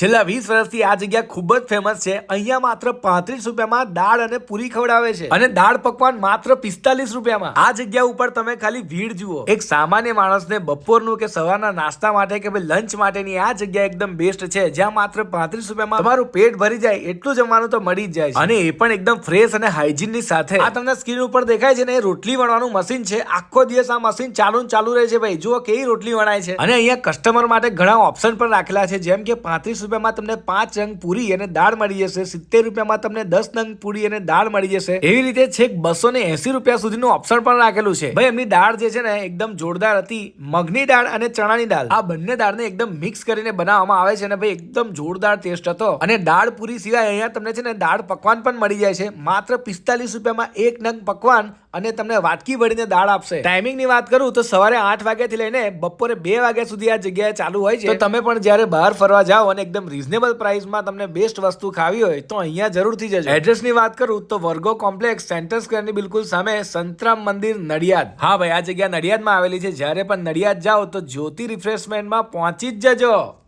છેલ્લા વીસ વર્ષથી આ જગ્યા ખૂબ જ ફેમસ છે. અહીંયા માત્ર પાંત્રીસ રૂપિયામાં દાળ અને પૂરી ખવડાવે છે. અને દાળ પકવાન માત્ર પિસ્તાલીસ રૂપિયામાં. આ જગ્યા ઉપર તમે ખાલી ભીડ જુઓ. એક સામાન્ય માણસને બપોરનું કે સવારના નાસ્તા માટે કે ભાઈ લંચ માટેની આ જગ્યા એકદમ બેસ્ટ છે. જ્યાં માત્ર પાંત્રીસ રૂપિયામાં તમારું પેટ ભરી જાય, એટલું જમવાનું તો મળી જ જાય છે. અને એ પણ એકદમ ફ્રેશ અને હાઇજીનની સાથે. આ તમને સ્ક્રીન ઉપર દેખાય છે ને, એ રોટલી વણવાનું મશીન છે. આખો દિવસ આ મશીન ચાલુ ચાલુ રહે છે ભાઈ. જુઓ કેવી રોટલી વણાય છે. અને અહીંયા કસ્ટમર માટે ઘણા ઓપ્શન પણ રાખેલા છે. જેમ કે પાંત્રીસ રૂપિયામાં તમને પાંચ રંગ પૂરી અને દાળ મળી જશે. સિત્તેર રૂપિયામાં તમને દસ નંગ પૂરી અને દાળ મળી જશે. એવી રીતે છેક બસો ને એસી રૂપિયા સુધીનું ઓપ્શન પણ રાખેલું છે. ભાઈ, એમની દાળ જે છે ને એકદમ જોરદાર હતી. મગની દાળ અને ચણાની દાળ. આ બંને દાળને એકદમ મિક્સ કરીને બનાવવામાં આવે છે અને ભાઈ, એકદમ જોરદાર ટેસ્ટ હતો. અને દાળ પૂરી સિવાય અહીંયા તમને છે ને દાળ પકવાન પણ મળી જાય છે. માત્ર પિસ્તાલીસ રૂપિયામાં એક નંગ પકવાન અને તમને વાટકી ભરીને દાળ આપશે. ટાઈમિંગની વાત કરું તો સવારે આઠ વાગ્યાથી લઈને બપોરે બે વાગ્યા સુધી આ જગ્યાએ ચાલુ હોય છે. તમે પણ જ્યારે બહાર ફરવા જાઓ અને એકદમ રીઝનેબલ પ્રાઇસમાં તમને બેસ્ટ વસ્તુ ખાવી હોય તો અહીંયા જરૂરથી જજો. એડ્રેસની વાત કરું તો વર્ગો કોમ્પ્લેક્સ સેન્ટર સ્ક્વેરની બિલકુલ સામે સંતરામ મંદિર, નડિયાદ. હા ભાઈ, આ જગ્યા નડિયાદમાં આવેલી છે. જ્યારે પણ નડિયાદ જાઓ તો જ્યોતિ રિફ્રેશમેન્ટમાં પહોંચી જ જજો.